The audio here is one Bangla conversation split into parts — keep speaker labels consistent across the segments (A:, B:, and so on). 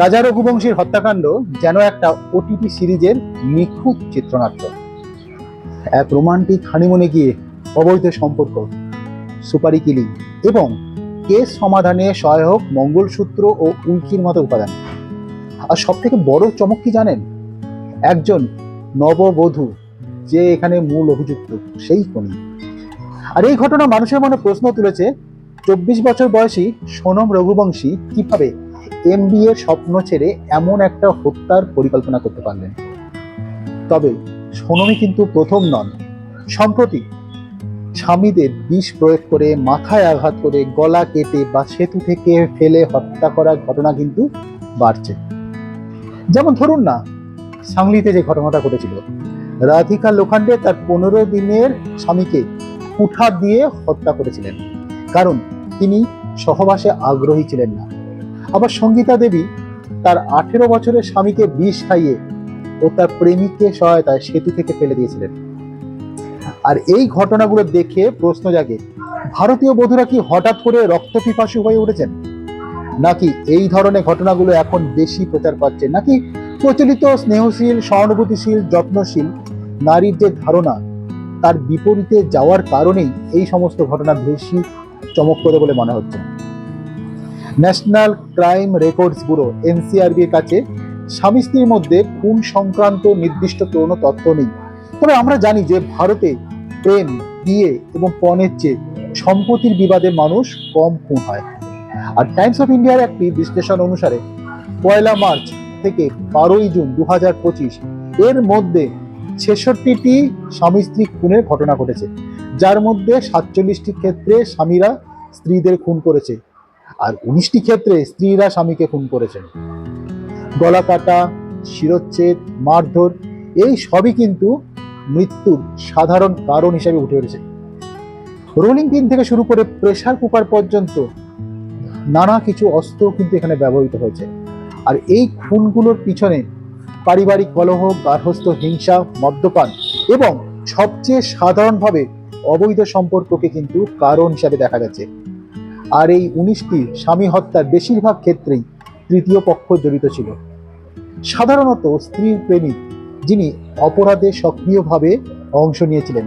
A: রাজা রঘুবংশীর হত্যাকাণ্ড যেন একটা ওটিটি সিরিজের নিখুঁত চিত্রনাট্য। এক রোমান্টিক হানিমুনে গিয়ে অবৈধ সম্পর্ক, সুপারি কিলিং এবং কেস সমাধানে সহায়ক মঙ্গলসূত্র ও উল্কির মতো উপাদান। আর সব থেকে বড় চমক কি জানেন? একজন নববধূ যে এখানে মূল অভিযুক্ত, সেই খুনি আর এই ঘটনা মানুষের মনে প্রশ্ন তুলেছে, চব্বিশ বছর বয়সী সোনম রঘুবংশী কীভাবে এম এর স্বপ্ন ছেড়ে এমন একটা হত্যার পরিকল্পনা করতে পারলেন। তবে সোনমই কিন্তু প্রথম নন। সম্প্রতি স্বামীদের বিষ প্রয়োগ করে মাথায় আঘাত করে গলা কেটে বা সেতু থেকে ফেলে হত্যা করার ঘটনা কিন্তু বাড়ছে। যেমন ধরুন না, সাংলিতে যে ঘটনাটা ঘটেছিল। রাধিকা লোখান্ডে তার পনেরো দিনের স্বামীকে কুঠার দিয়ে হত্যা করেছিলেন। কারণ তিনি সহবাসে আগ্রহী ছিলেন না। আবার সঙ্গীতা দেবী তার আঠেরো বছরের স্বামীকে বিষ খাইয়ে ও তার প্রেমিককে সহায়তায় সেতু থেকে ফেলে দিয়েছিলেন। আর এই ঘটনাগুলো দেখে প্রশ্ন জাগে, ভারতীয় বধূরা কি হঠাৎ করে রক্তপিপাসু হয়ে উঠেছেন? নাকি এই ধরনের ঘটনাগুলো এখন বেশি প্রচার পাচ্ছে? নাকি প্রচলিত স্নেহশীল, সহানুভূতিশীল, যত্নশীল নারীর যে ধারণা, তার বিপরীতে যাওয়ার কারণেই এই সমস্ত ঘটনা বেশি চমকপ্রদ বলে মনে হচ্ছে? ন্যাশনাল ক্রাইম রেকর্ডস ব্যুরো, এনসিআরবির কাছে স্বামী স্ত্রীর মধ্যে খুন সংক্রান্ত নির্দিষ্ট কোনো তথ্য নেই। তবে আমরা জানি যে ভারতে প্রেম, বিয়ে এবং পণের চেয়ে সম্পত্তির বিবাদে মানুষ কম খুন হয়। আর টাইমস অফ ইন্ডিয়ার একটি বিশ্লেষণ অনুসারে পয়লা মার্চ থেকে বারোই জুন দু হাজার পঁচিশ, এর মধ্যে ছেষট্টিটি স্বামী স্ত্রী খুনের ঘটনা ঘটেছে, যার মধ্যে সাতচল্লিশটি ক্ষেত্রে স্বামীরা স্ত্রীদের খুন করেছে। আর উনিশটি ক্ষেত্রে স্ত্রীরা স্বামীকে খুন করেছেন। গলা কাটা, শিরচ্ছেদ, মারধর, এই সবই কিন্তু মৃত্যুর সাধারণ কারণ হিসেবে উঠে উঠেছে রোলিং পিন থেকে শুরু করে প্রেসার কুকার পর্যন্ত নানা কিছু অস্ত্র কিন্তু এখানে ব্যবহৃত হয়েছে। আর এই খুনগুলোর পিছনে পারিবারিক কলহ, গার্হস্থ্য, হিংসা, মদ্যপান এবং সবচেয়ে সাধারণভাবে অবৈধ সম্পর্ককে কিন্তু কারণ হিসাবে দেখা যাচ্ছে। আর এই উনিশটি স্বামী হত্যার বেশিরভাগ ক্ষেত্রেই তৃতীয় পক্ষ জড়িত ছিল। সাধারণত স্ত্রীর প্রেমিক, যিনি অপরাধে সক্রিয়ভাবে অংশ নিয়েছিলেন।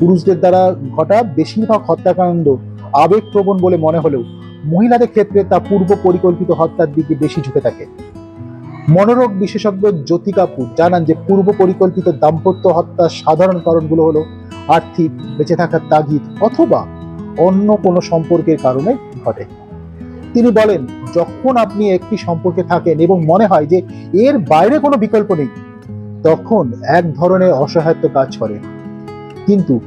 A: পুরুষদের দ্বারা ঘটা বেশিরভাগ হত্যাকাণ্ড আবেগপ্রবণ বলে মনে হলেও মহিলাদের ক্ষেত্রে তা পূর্ব পরিকল্পিত হত্যার দিকে বেশি ঝুঁকে থাকে। মনোরোগ বিশেষজ্ঞ জ্যোতি কাপুর জানান যে পূর্ব পরিকল্পিত দাম্পত্য হত্যার সাধারণ কারণগুলো হলো আর্থিক বেঁচে থাকার তাগিদ অথবা অন্য কোনো সম্পর্কের কারণে ঘটে। তিনি বলেন, যখন আপনি একটি সম্পর্কে থাকেন এবং মনে হয় যে এর বাইরে কোনো বিকল্প নেই, তখন এক ধরনের অসহায়ত্ব কাজ করে। কিন্তু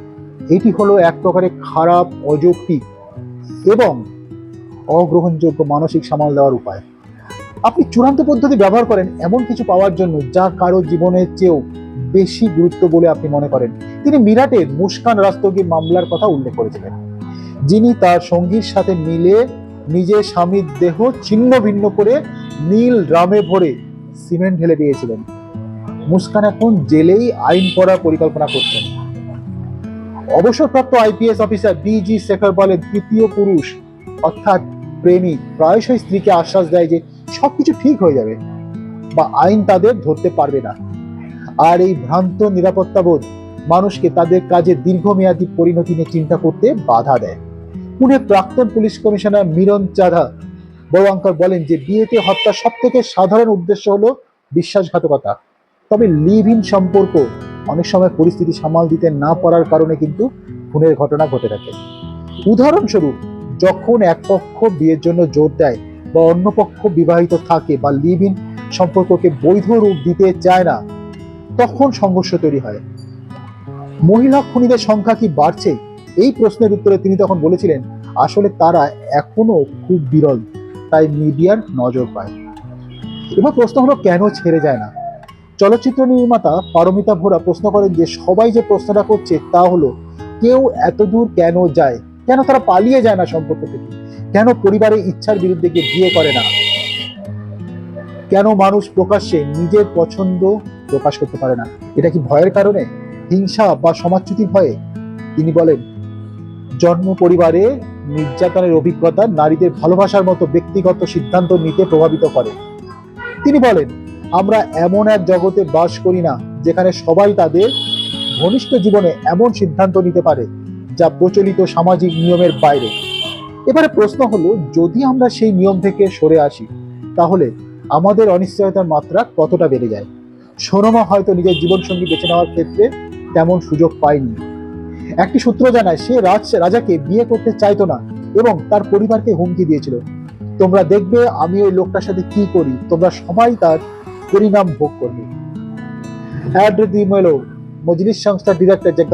A: এটি হলো এক প্রকারের খারাপ, অযৌক্তিক এবং অগ্রহণযোগ্য মানসিক সামাল দেওয়ার উপায়। আপনি চূড়ান্ত পদ্ধতি ব্যবহার করেন এমন কিছু পাওয়ার জন্য যা কারও জীবনের চেয়েও বেশি গুরুত্ব বলে আপনি মনে করেন। তিনি মিরাটের মুস্কান রাস্তগীর মামলার কথা উল্লেখ করেছিলেন। যিনি তার সঙ্গীর সাথে মিলে নিজের স্বামীর দেহ ছিন্ন ভিন্ন করে নীল ড্রামে ভরে সিমেন্ট ঢেলে দিয়েছিলেন। মুস্কান এখন জেলেই আইন করার পরিকল্পনা করছেন। অবসরপ্রাপ্ত আইপিএস অফিসার বিজি শেখর বলেন তৃতীয় পুরুষ, অর্থাৎ প্রেমিক, প্রায়শই স্ত্রীকে আশ্বাস দেয় যে সবকিছু ঠিক হয়ে যাবে বা আইন তাদের ধরতে পারবে না। আর এই ভ্রান্ত নিরাপত্তাবোধ মানুষকে তাদের কাজে দীর্ঘমেয়াদী পরিণতি নিয়ে চিন্তা করতে বাধা দেয়। পুনে প্রাক্তন পুলিশ কমিশনার মিরন চাধা বড়াঙ্কর বলেন যে বিয়েতে হত্যা সব থেকে সাধারণ উদ্দেশ্য হলো বিশ্বাসঘাতকতা। তবে লিভ ইন সম্পর্ক অনেক সময় পরিস্থিতি সামাল দিতে না পারার কারণে কিন্তু খুনের ঘটনা ঘটে থাকে। উদাহরণস্বরূপ, যখন এক পক্ষ বিয়ের জন্য জোর দেয় বা অন্য পক্ষ বিবাহিত থাকে বা লিভ ইন সম্পর্ককে বৈধ রূপ দিতে চায় না, তখন সংঘর্ষ তৈরি হয়। মহিলা খুনিদের সংখ্যা কি বাড়ছে? এই প্রশ্নের উত্তরে তিনি তখন বলেছিলেন আসলে তারা এখনও খুব বিরল, তাই মিডিয়ার নজর পায়। এবার প্রশ্ন হলো, কেন ছেড়ে যায় না? চলচ্চিত্র নির্মাতা পারমিতা ভোরা প্রশ্ন করেন যে, সবাই যে প্রশ্নটা করছে তা হলো, কেউ এতদূর কেন যায়? কেন তারা পালিয়ে যায় না সম্পর্ক থেকে? কেন পরিবারের ইচ্ছার বিরুদ্ধে গিয়ে বিয়ে করে না? কেন মানুষ প্রকাশ্যে নিজের পছন্দ প্রকাশ করতে পারে না? এটা কি ভয়ের কারণে? হিংসা বা সমাজচ্যুতির ভয়ে? তিনি বলেন, জন্ম পরিবারে নির্যাতনের অভিজ্ঞতা নারীদের ভালোবাসার মতো ব্যক্তিগত সিদ্ধান্ত নিতে প্রভাবিত করে। তিনি বলেন, আমরা এমন এক জগতে বাস করি না, যেখানে সবাই তাদের ঘনিষ্ঠ জীবনে এমন সিদ্ধান্ত নিতে পারে, যা প্রচলিত সামাজিক নিয়মের বাইরে। এবারে প্রশ্ন হলো, যদি আমরা সেই নিয়ম থেকে সরে আসি, তাহলে আমাদের অনিশ্চয়তার মাত্রা কতটা বেড়ে যায়? সোনমা হয়তো নিজের জীবনসঙ্গী বেছে নেওয়ার ক্ষেত্রে তেমন সুযোগ পায়নি। একটি সূত্র জানায় সে রাজ রাজাকে বিয়ে করতে চাইতো না এবং তার পরিবারকে হুমকি দিয়েছিল। তোমরা দেখবে আমি ওই লোকটার সাথে কি করি, তোমরা সবাই তার পরিণাম ভোগ করবে। মজলিস সংস্থার ডিরেক্টর যে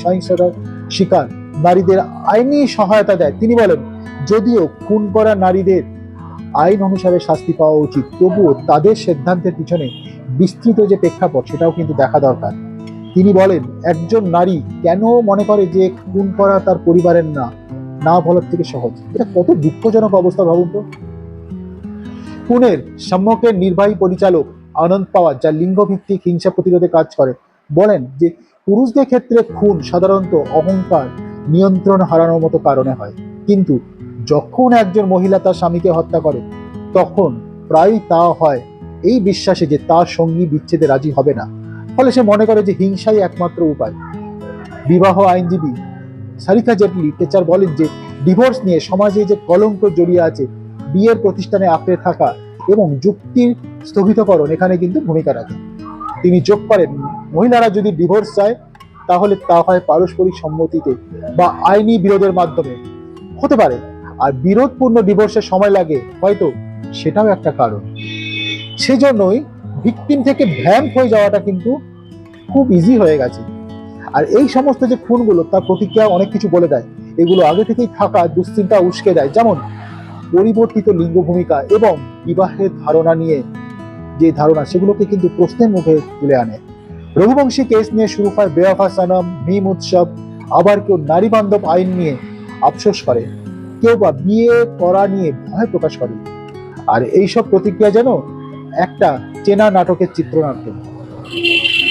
A: সহিংসতার শিকার, নারীদের আইনি সহায়তা দেয়। তিনি বলেন, যদিও খুন করা নারীদের আইন অনুসারে শাস্তি পাওয়া উচিত, তবুও তাদের সিদ্ধান্তের পিছনে বিস্তৃত যে প্রেক্ষাপট, সেটাও কিন্তু দেখা দরকার। তিনি বলেন, একজন নারী কেন মনে করে যে খুন করা তার পরিবারের না? না বলার থেকে সহজ। এটা কত দুঃখজনক অবস্থা ভাবুন তো। পুনের সম্মুখের নির্বাহী পরিচালক আনন্দ পাওয়া যা লিঙ্গভিত্তিক হিংসা প্রতিরোধে কাজ করে, বলেন যে পুরুষদের ক্ষেত্রে খুন সাধারণত অহংকার, নিয়ন্ত্রণ হারানোর মতো কারণে হয়। কিন্তু যখন একজন মহিলা তার স্বামীকে হত্যা করে, তখন প্রায়ই তা হয়, এই বিশ্বাসে যে তার সঙ্গী বিচ্ছেদে রাজি হবে না। ফলে সে মনে করে যে হিংসাই একমাত্র উপায়। বিবাহ আইনজীবী সারিকা জেটলি টেচার বলেন যে, ডিভোর্স নিয়ে সমাজে যে কলঙ্ক জড়িয়ে আছে, বিয়ের প্রতিষ্ঠানে আঁকড়ে থাকা এবং যুক্তির স্থগিতকরণ এখানে কিন্তু ভূমিকা রাখে। তিনি যোগ করেন, মহিলারা যদি ডিভোর্স চায়, তাহলে তা হয় পারস্পরিক সম্মতিতে বা আইনি বিরোধের মাধ্যমে। হতে পারে, আর বিরোধপূর্ণ ডিভোর্সের সময় লাগে, হয়তো সেটাও একটা কারণ। সেজন্যই ভিকটিম থেকে ভ্যাম্প হয়ে যাওয়াটা কিন্তু খুব ইজি হয়ে গেছে। আর এই সমস্ত যে খুনগুলো, তার প্রতিক্রিয়া অনেক কিছু বলে দেয়। এগুলো আগে থেকেই থাকা দুশ্চিন্তা উস্কে দেয়। যেমন পরিবর্তিত লিঙ্গ ভূমিকা এবং বিবাহের ধারণা নিয়ে যে ধারণা, সেগুলোকে কিন্তু প্রশ্নের মুখে তুলে আনে। রঘুবংশী কেস নিয়ে শুরু হয় বেওয়াফা সানাম, ভীম উৎসব। আবার কেউ নারী বান্ধব আইন নিয়ে আফসোস করে। কেউ বা বিয়ে করা নিয়ে ভয় প্রকাশ করে। আর এইসব প্রতিক্রিয়া যেন একটা চেনা নাটকের চিত্রনাট্য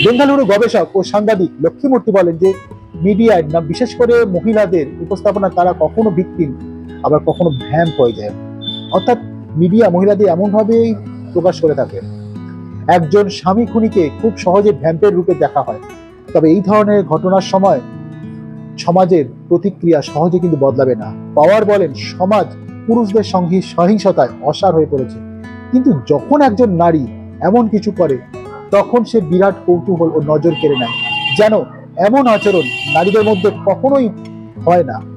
A: বেঙ্গালুরু গবেষক ও সাংবাদিক লক্ষ্মীমূর্তি বলেন যে, মিডিয়ায় না, বিশেষ করে মহিলাদের উপস্থাপনা তারা কখনো ভিকটিম আবার কখনো ভ্যাম্প হয়ে যায়। অর্থাৎ মিডিয়া মহিলাদের এমনভাবেই প্রকাশ করে থাকে। একজন স্বামী খুনিকে খুব সহজে ভ্যাম্পের রূপে দেখা হয়। তবে এই ধরনের ঘটনার সময় সমাজের প্রতিক্রিয়া সহজে কিন্তু বদলাবে না। পাওয়ার বলেন, সমাজ পুরুষদের সহিংসতায় অসার হয়ে পড়েছে। কিন্তু যখন একজন নারী এমন কিছু করে, তখন সে বিরাট কৌতূহল ও নজর কেড়ে নেয়। যেন এমন আচরণ নারীদের মধ্যে কখনোই হয় না।